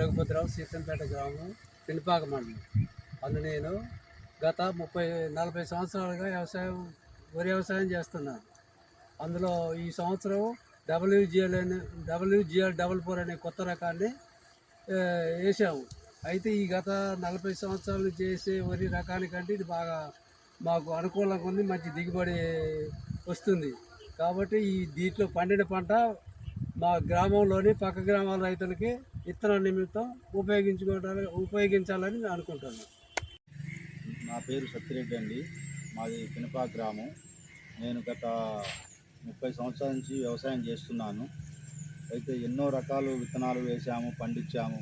రఘుపతిరావు సీతంపేట గ్రామం పిలిపాక మండలం. అందు నేను గత ముప్పై నలభై సంవత్సరాలుగా వ్యవసాయం వరి వ్యవసాయం చేస్తున్నాను. అందులో ఈ సంవత్సరం డబ్ల్యూజిఎల్ అనే డబ్ల్యూజిఎల్ డబల్ ఫోర్ అనే కొత్త రకాన్ని వేసాము. అయితే ఈ గత నలభై సంవత్సరాలు చేసే వరి రకానికంటే ఇది బాగా మాకు అనుకూలంగా ఉంది మంచి దిగుబడి వస్తుంది. కాబట్టి ఈ దీంట్లో పండిన పంట మా గ్రామంలోని పక్క గ్రామాల రైతులకి ఇత్తన నిమిత్తం ఉపయోగించుకోవడానికి ఉపయోగించాలని నేను అనుకుంటున్నాను. నా పేరు సత్యరెడ్డి అండి. మాది పినపా గ్రామం. నేను గత ముప్పై సంవత్సరాల నుంచి వ్యవసాయం చేస్తున్నాను. అయితే ఎన్నో రకాలు విత్తనాలు వేసాము పండించాము.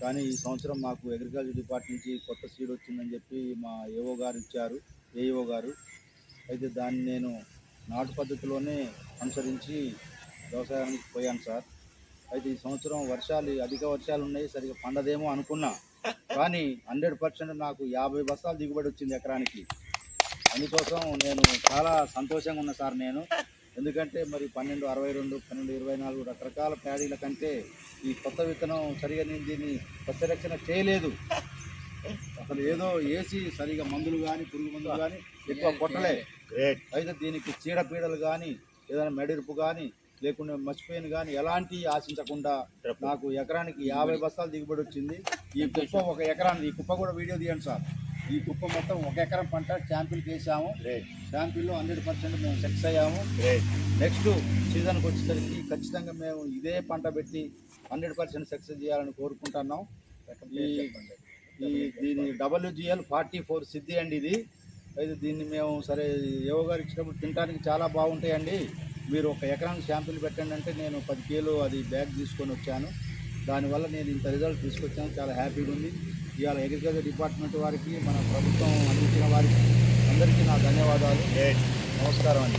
కానీ ఈ సంవత్సరం మాకు అగ్రికల్చర్ డిపార్ట్మెంట్ నుంచి కొత్త సీడ్ వచ్చిందని చెప్పి మా ఏఓ గారు ఇచ్చారు ఏఈఓ గారు. అయితే దాన్ని నేను నాటు పద్ధతిలోనే అనుసరించి వ్యవసాయానికి పోయాను సార్. అయితే ఈ సంవత్సరం వర్షాలు అధిక వర్షాలు ఉన్నాయి సరిగా పండదేమో అనుకున్నా. కానీ హండ్రెడ్ పర్సెంట్ నాకు యాభై బస్తాలు దిగుబడి వచ్చింది ఎకరానికి. అందుకోసం నేను చాలా సంతోషంగా ఉన్నా సార్ నేను. ఎందుకంటే మరి పన్నెండు అరవై రెండు పన్నెండు ఇరవై నాలుగు రకరకాల ప్యాడీల కంటే ఈ కొత్త విత్తనం సరిగా నేను దీన్ని సస్యరక్షణ చేయలేదు. అసలు ఏదో వేసి సరిగా మందులు కానీ పురుగు మందులు కానీ ఎక్కువ కొట్టలే. అయితే దీనికి చీడపీడలు కానీ ఏదైనా మెడిరుపు కానీ లేకుండా మర్చిపోయిన కానీ ఎలాంటి ఆశించకుండా నాకు ఎకరానికి యాభై బస్తాలు దిగుబడి వచ్చింది. ఈ కుప్ప ఒక ఎకరానికి ఈ కుప్ప కూడా వీడియో తీయండి సార్. ఈ కుప్ప మొత్తం ఒక ఎకరం పంట శాంపిల్కి వేసాము శాంపిల్లో హండ్రెడ్ పర్సెంట్ మేము సక్సెస్ అయ్యాము. నెక్స్ట్ సీజన్కి వచ్చేసరికి ఖచ్చితంగా మేము ఇదే పంట పెట్టి హండ్రెడ్ పర్సెంట్ సక్సెస్ చేయాలని కోరుకుంటున్నాం. ఈ దీని డబ్ల్యూజిఎల్ ఫార్టీ ఫోర్ సిద్ధి అండి ఇది. అయితే దీన్ని మేము సరే యోగ ఇచ్చినప్పుడు తినడానికి చాలా బాగుంటాయండి. మీరు ఒక ఎకరానికి శాంపిల్ పెట్టండి అంటే నేను పది కిలో అది బ్యాగ్ తీసుకొని వచ్చాను. దానివల్ల నేను ఇంత రిజల్ట్ తీసుకొచ్చాను. చాలా హ్యాపీగా ఉంది. ఇవాళ అగ్రికల్చర్ డిపార్ట్మెంట్ వారికి మన ప్రభుత్వం అందించిన వారికి అందరికీ నా ధన్యవాదాలు. నమస్కారం అండి.